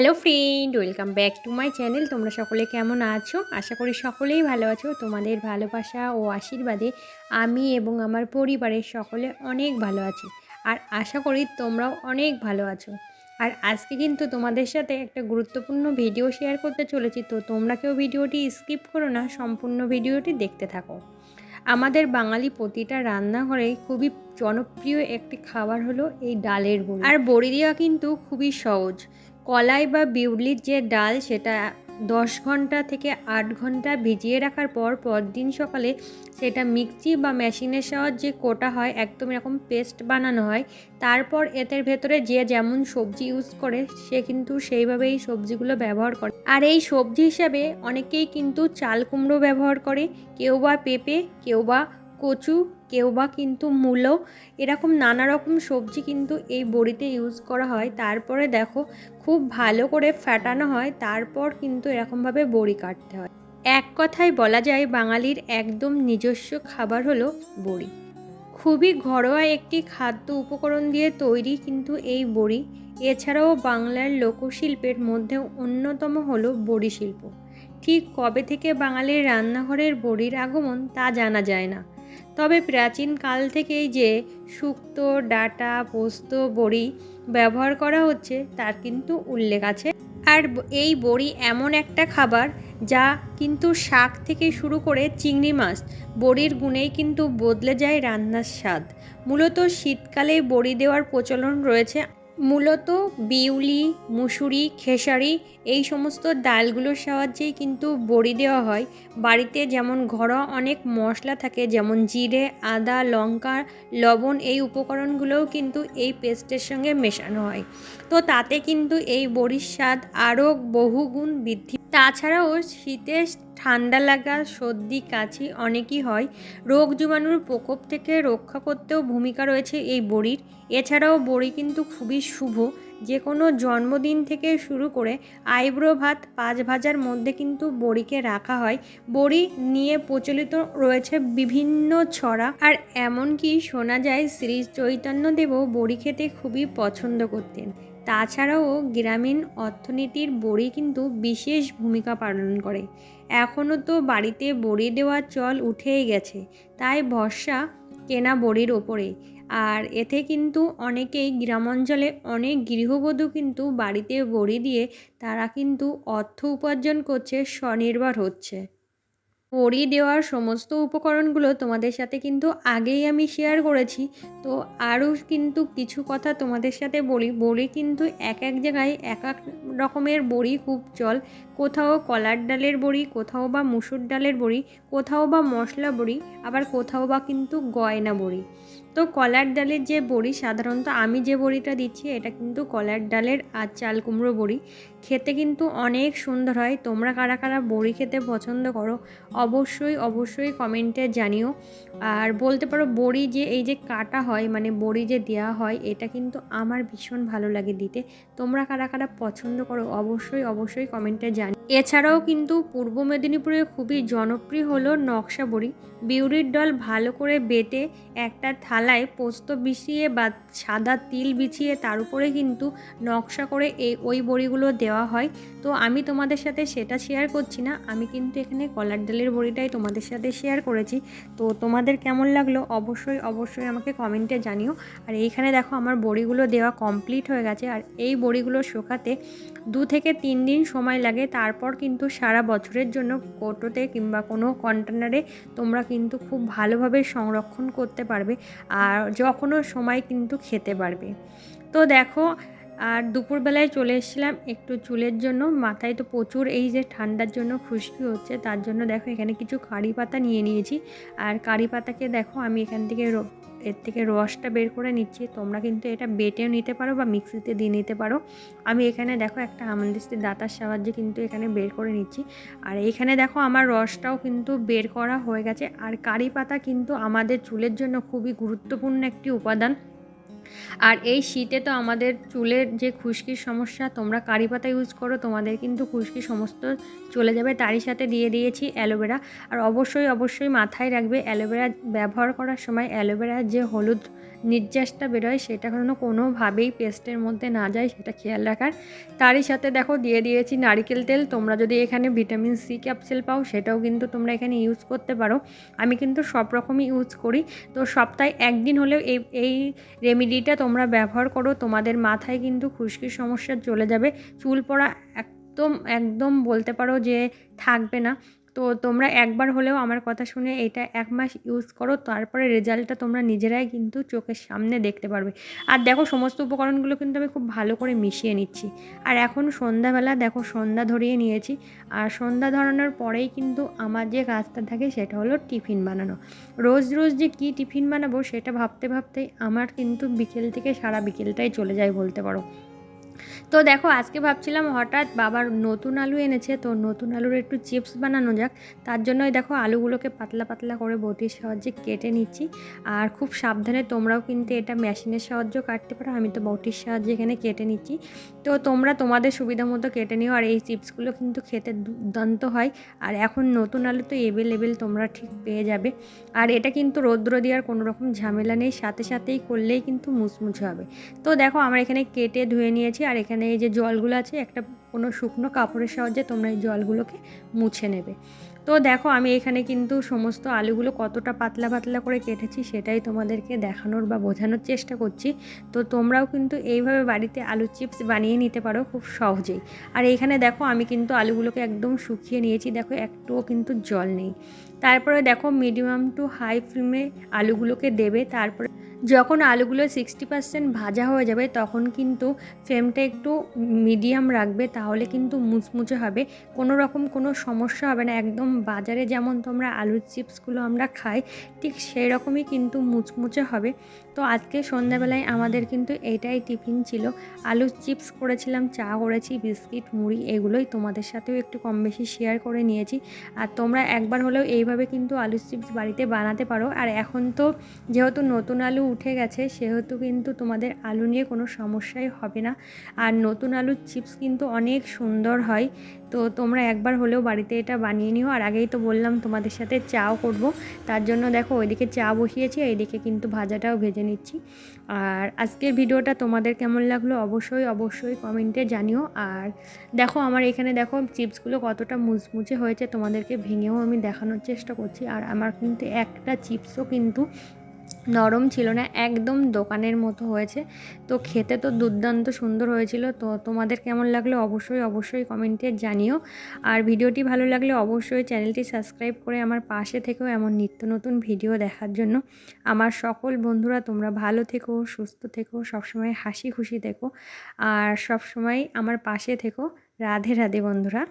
Hello friend, welcome back to my channel. তোমরা সকলে কেমন আছো? আশা করি সকলেই ভালো আছো। তোমাদের ভালোবাসা ও আশীর্বাদে আমি এবং আমার পরিবারের সকলে অনেক ভালো আছি। আর আশা করি তোমরাও অনেক ভালো আছো। আর আজকে কিন্তু তোমাদের সাথে একটা গুরুত্বপূর্ণ ভিডিও শেয়ার করতে চলেছি। তো তোমরা কেউ ভিডিওটি স্কিপ করো না, সম্পূর্ণ ভিডিওটি দেখতে থাকো। আমাদের বাঙালি প্রতিটা রান্নাঘরে খুবই জনপ্রিয় একটি খাবার হলো এই ডালের বড়ি আর বড়ি দেওয়া কিন্তু খুবই সহজ। কলাই বা বিউলির যে ডাল, সেটা দশ ঘণ্টা থেকে আট ঘণ্টা ভিজিয়ে রাখার পর পরদিন সকালে সেটা মিক্সি বা মেশিনের সাহায্যে কোটা হয়, একদম এরকম পেস্ট বানানো হয়। তারপর এদের ভেতরে যে যেমন সবজি ইউজ করে, সে কিন্তু সেইভাবেই সবজিগুলো ব্যবহার করে। আর এই সবজি হিসাবে অনেকেই কিন্তু চাল কুমড়ো ব্যবহার করে। কেউ বা পেঁপে, কেউ বা কচু কেউ বা কিন্তু মূলো, এরকম নানা রকম সবজি কিন্তু এই বড়িতে ইউজ করা হয়। তারপরে দেখো, খুব ভালো করে ফাটানো হয়, তারপর কিন্তু এরকমভাবে বড়ি কাটতে হয়। এক কথায় বলা যায়, বাঙালির একদম নিজস্ব খাবার হলো বড়ি। খুবই ঘরোয়া একটি খাদ্য উপকরণ দিয়ে তৈরি কিন্তু এই বড়ি। এছাড়াও বাংলার লোকশিল্পের মধ্যে অন্যতম হলো বড়ি শিল্প। ঠিক কবে থেকে বাঙালির রান্নাঘরের বড়ির আগমন তা জানা যায় না। তবে প্রাচীন কাল থেকেই যে শুক্তো, ডাটা, পোস্ত বড়ি ব্যবহার করা হচ্ছে, তার কিন্তু উল্লেখ আছে। আর এই বড়ি এমন একটা খাবার যা কিন্তু শাক থেকে শুরু করে চিংড়ি মাছ বড়ির গুণেই কিন্তু বদলে যায় রান্নার স্বাদ। মূলত শীতকালে বড়ি দেওয়ার প্রচলন রয়েছে মূলত বিউলি, মুসুরি, খেসারি এই সমস্ত ডালগুলোর সাহায্যেই কিন্তু বড়ি দেওয়া হয়। বাড়িতে যেমন ঘরোয়া অনেক মশলা থাকে, যেমন জিরে, আদা, লঙ্কা, লবণ এই উপকরণগুলোও কিন্তু এই পেস্টের সঙ্গে মেশানো হয়। তো তাতে কিন্তু এই বড়ির স্বাদ আরও বহুগুণ বৃদ্ধি। তাছাড়াও শীতে ঠান্ডা লাগা, সর্দি, কাশি অনেকই হয়। রোগ জীবাণুর প্রকোপ থেকে রক্ষা করতেও ভূমিকা রয়েছে এই বড়ির। এছাড়াও বড়ি কিন্তু খুবই শুভ। যে কোনো জন্মদিন থেকে শুরু করে আইব্রো ভাত পাঁচ ভাজার মধ্যে কিন্তু বড়িকে রাখা হয়। বড়ি নিয়ে প্রচলিত রয়েছে বিভিন্ন ছড়া। আর এমনকি শোনা যায় শ্রী চৈতন্যদেবও বড়ি খেতে খুবই পছন্দ করতেন। তাছাড়াও গ্রামীণ অর্থনীতির বড়ি কিন্তু বিশেষ ভূমিকা পালন করে। এখনও তো বাড়িতে বড়ি দেওয়ার চল উঠেই গেছে। তাই ভরসা কেনা বড়ির ওপরে আর এতে কিন্তু অনেকেই গ্রামাঞ্চলে অনেক গৃহবধূ কিন্তু বাড়িতে বড়ি দিয়ে তারা কিন্তু অর্থ উপার্জন করছে, স্বনির্ভর হচ্ছে। বড়ি দেওয়ার সমস্ত উপকরণগুলো তোমাদের সাথে কিন্তু আগেই আমি শেয়ার করেছি। তো আরও কিন্তু কিছু কথা তোমাদের সাথে বলি। বড়ি কিন্তু এক এক জায়গায় এক এক রকমের বড়ি খুব চল। কোথাও কলার ডালের বড়ি, কোথাও বা মুসুর ডালের বড়ি, কোথাও বা মশলা বড়ি, আবার কোথাও বা কিন্তু গয়না বড়ি। তো কলার ডালের যে বড়ি, সাধারণত আমি যে বড়িটা দিচ্ছি, এটা কিন্তু কলার ডালের আর চাল কুমড়ো বড়ি। খেতে কিন্তু অনেক সুন্দর হয়। তোমরা কারা কারা বড়ি খেতে পছন্দ করো, অবশ্যই অবশ্যই কমেন্টে জানিও। আর বলতে পারো, বড়ি যে, এই যে কাটা হয় মানে বড়ি যে দেওয়া হয়, এটা কিন্তু আমার ভীষণ ভালো লাগে দিতে। তোমরা কারা কারা পছন্দ করো, অবশ্যই অবশ্যই কমেন্টে জানি এছাড়াও কিন্তু পূর্ব মেদিনীপুরে খুবই জনপ্রিয় হলো নকশা বড়ি। বিউরির ডল ভালো করে বেটে একটা থালায় পোস্ত বিছিয়ে বা সাদা তিল বিছিয়ে তার উপরে কিন্তু নকশা করে এই ওই বড়িগুলো দেওয়া হয়। তো আমি তোমাদের সাথে সেটা শেয়ার করছি না, আমি কিন্তু এখানে কলার ডালের বড়িটাই তোমাদের সাথে শেয়ার করেছি। তো তোমাদের কেমন লাগল অবশ্যই অবশ্যই আমাকে কমেন্টে জানিও। আর এইখানে দেখো আমার বড়িগুলো দেওয়া কমপ্লিট হয়ে গেছে। আর এই বড়িগুলো শোকাতে দু থেকে তিন দিন সময় লাগে তারপর কিন্তু সারা বছরের জন্য কোটোতে কিংবা কোনো কন্টেনারে তোমরা কিন্তু খুব ভালোভাবে সংরক্ষণ করতে পারবে আর যখনও সময় কিন্তু খেতে পারবে। তো দেখো, আর দুপুরবেলায় চলে এসেছিলাম একটু চুলের জন্য। মাথায় তো প্রচুর এই যে ঠান্ডার জন্য খুশকি হচ্ছে, তার জন্য দেখো এখানে কিছু কারি পাতা নিয়ে নিয়েছি। আর কারি পাতাকে দেখো আমি এখান থেকে এর থেকে রসটা বের করে নিচ্ছি। তোমরা কিন্তু এটা বেটেও নিতে পারো বা মিক্সিতে দিয়ে নিতে পারো। আমি এখানে দেখো একটা আমন্দিস্তির দাঁতার সাহায্যে কিন্তু এখানে বের করে নিচ্ছি। আর এখানে দেখো আমার রসটাও কিন্তু বের করা হয়ে গেছে। আর কারি পাতা কিন্তু আমাদের চুলের জন্য খুবই গুরুত্বপূর্ণ একটি উপাদান। আর এই শীতে তো আমাদের চুলের যে খুশকির সমস্যা, তোমরা কারি পাতা ইউজ করো, তোমাদের কিন্তু খুশকি সমস্ত চলে যাবে। তারই সাথে দিয়ে দিয়েছি অ্যালোভেরা। আর অবশ্যই অবশ্যই মাথায় রাখবে, অ্যালোভেরা ব্যবহার করার সময় অ্যালোভেরার যে হলুদ নির্যাসটা বেরোয়, সেটা যেন কোনোভাবেই পেস্টের মধ্যে না যায়, সেটা খেয়াল রাখার। তারই সাথে দেখো, দিয়ে দিয়েছি নারিকেল তেল। তোমরা যদি এখানে ভিটামিন সি ক্যাপসুল পাও, সেটাও কিন্তু তোমরা এখানে ইউজ করতে পারো। আমি কিন্তু সব রকমই ইউজ করি। তো সপ্তাহে একদিন হলেও এই এই রেমিডিটা তোমরা ব্যবহার করো, তোমাদের মাথায় কিন্তু খুশকির সমস্যা চলে যাবে। চুল পড়া একদম একদম বলতে পারো যে থাকবে না। তো তোমরা একবার হলেও আমার কথা শুনে এটা এক মাস ইউজ করো, তারপরে রেজাল্টটা তোমরা নিজেরাই কিন্তু চোখের সামনে দেখতে পারবে। আর দেখো সমস্ত উপকরণগুলো কিন্তু আমি খুব ভালো করে মিশিয়ে নিচ্ছি। আর এখন সন্ধ্যাবেলা দেখো সন্ধ্যা ধরিয়ে নিয়েছি। আর সন্ধ্যা ধরানোর পরেই কিন্তু আমার যে কাজটা থাকে সেটা হলো টিফিন বানানো। রোজ রোজ যে কী টিফিন বানাবো সেটা ভাবতে ভাবতেই আমার কিন্তু বিকেল থেকে সারা বিকেলটাই চলে যায় বলতে পারো। তো দেখো, আজকে ভাবছিলাম হঠাৎ বাবার নতুন আলু এনেছে, তো নতুন আলুর একটু চিপস বানানো যাক। তার জন্যই দেখো, আলুগুলোকে পাতলা পাতলা করে বটির সাহায্যে কেটে নিচ্ছি। আর খুব সাবধানে তোমরাও কিন্তু এটা মেশিনের সাহায্যে কাটতে পারো। আমি তো বটির সাহায্যে এখানে কেটে নিচ্ছি। তো তোমরা তোমাদের সুবিধা মতো কেটে নিও। আর এই চিপসগুলো কিন্তু খেতে দুর্দান্ত হয়। আর এখন নতুন আলু তো এভেলেবেল তোমরা ঠিক পেয়ে যাবে। আর এটা কিন্তু রৌদ্র দেওয়ার কোনো রকম ঝামেলা নেই। সাথে সাথেই করলেই কিন্তু মুচমুচে হবে। তো দেখো, আমরা এখানে কেটে ধুয়ে নিয়েছি। আর এখানে এই যে জলগুলো আছে, একটা কোনো শুকনো কাপড়ের সাহায্যে তোমরা এই জলগুলোকে মুছে নেবে। তো দেখো, আমি এখানে কিন্তু সমস্ত আলুগুলো কতটা পাতলা পাতলা করে কেটেছি সেটাই তোমাদেরকে দেখানোর বা বোঝানোর চেষ্টা করছি। তো তোমরাও কিন্তু এইভাবে বাড়িতে আলু চিপস বানিয়ে নিতে পারো খুব সহজেই। আর এইখানে দেখো, আমি কিন্তু আলুগুলোকে একদম শুকিয়ে নিয়েছি, দেখো একটুও কিন্তু জল নেই। তারপরে দেখো, মিডিয়াম টু হাই ফ্লেমে আলুগুলোকে দেবে, তারপরে যখন আলুগুলো সিক্সটি পার্সেন্ট ভাজা হয়ে যাবে, তখন কিন্তু ফ্লেমটা একটু মিডিয়াম রাখবে, তাহলে কিন্তু মুচমুচে হবে। কোনো রকম কোনো সমস্যা হবে না। একদম বাজারে যেমন তোমরা আলুর চিপসগুলো আমরা খাই, ঠিক সেই রকমই কিন্তু মুচমুচে হবে। তো আজকে সন্ধ্যাবেলায় আমাদের কিন্তু এটাই টিফিন ছিল। আলুর চিপস করেছিলাম, চা করেছি, বিস্কিট, মুড়ি এগুলোই তোমাদের সাথেও একটু কম বেশি শেয়ার করে নিয়েছি। আর তোমরা একবার হলেও এইভাবে কিন্তু আলুর চিপস বাড়িতে বানাতে পারো। আর এখন তো যেহেতু নতুন আলু উঠে গেছে, সেহেতু কিন্তু তোমাদের আলু নিয়ে কোনো সমস্যাই হবে না। আর নতুন আলুর চিপস কিন্তু অনেক সুন্দর হয়। তো তোমরা একবার হলেও বাড়িতে এটা বানিয়ে নিও। আর আগেই তো বললাম তোমাদের সাথে চাও করব। তার জন্য দেখো ওইদিকে চা বসিয়েছি এইদিকে কিন্তু ভাজাটাও ভেজে নিচ্ছি। আর আজকের ভিডিওটা তোমাদের কেমন লাগল অবশ্যই অবশ্যই কমেন্টে জানিও। আর দেখো আমার এখানে দেখো চিপসগুলো কতটা মুচমুচে হয়েছে, তোমাদেরকে ভেঙেও আমি দেখানোর চেষ্টা করছি। আর আমার কিন্তু একটা চিপসও কিন্তু নরম ছিল না, একদম দোকানের মতো হয়েছে। তো খেতে তো দুর্দান্ত সুন্দর হয়েছিল। তো তোমাদের কেমন লাগল অবশ্যই অবশ্যই কমেন্টে জানিও। আর ভিডিওটি ভালো লাগলে অবশ্যই চ্যানেলটি সাবস্ক্রাইব করে আমার পাশে থেকেও এমন নিত্য নতুন ভিডিও দেখার জন্য। আমার সকল বন্ধুরা তোমরা ভালো থেকো, সুস্থ থেকো, সবসময় হাসি খুশি থেকো। আর সবসময় আমার পাশে থেকো। রাধে রাধে বন্ধুরা।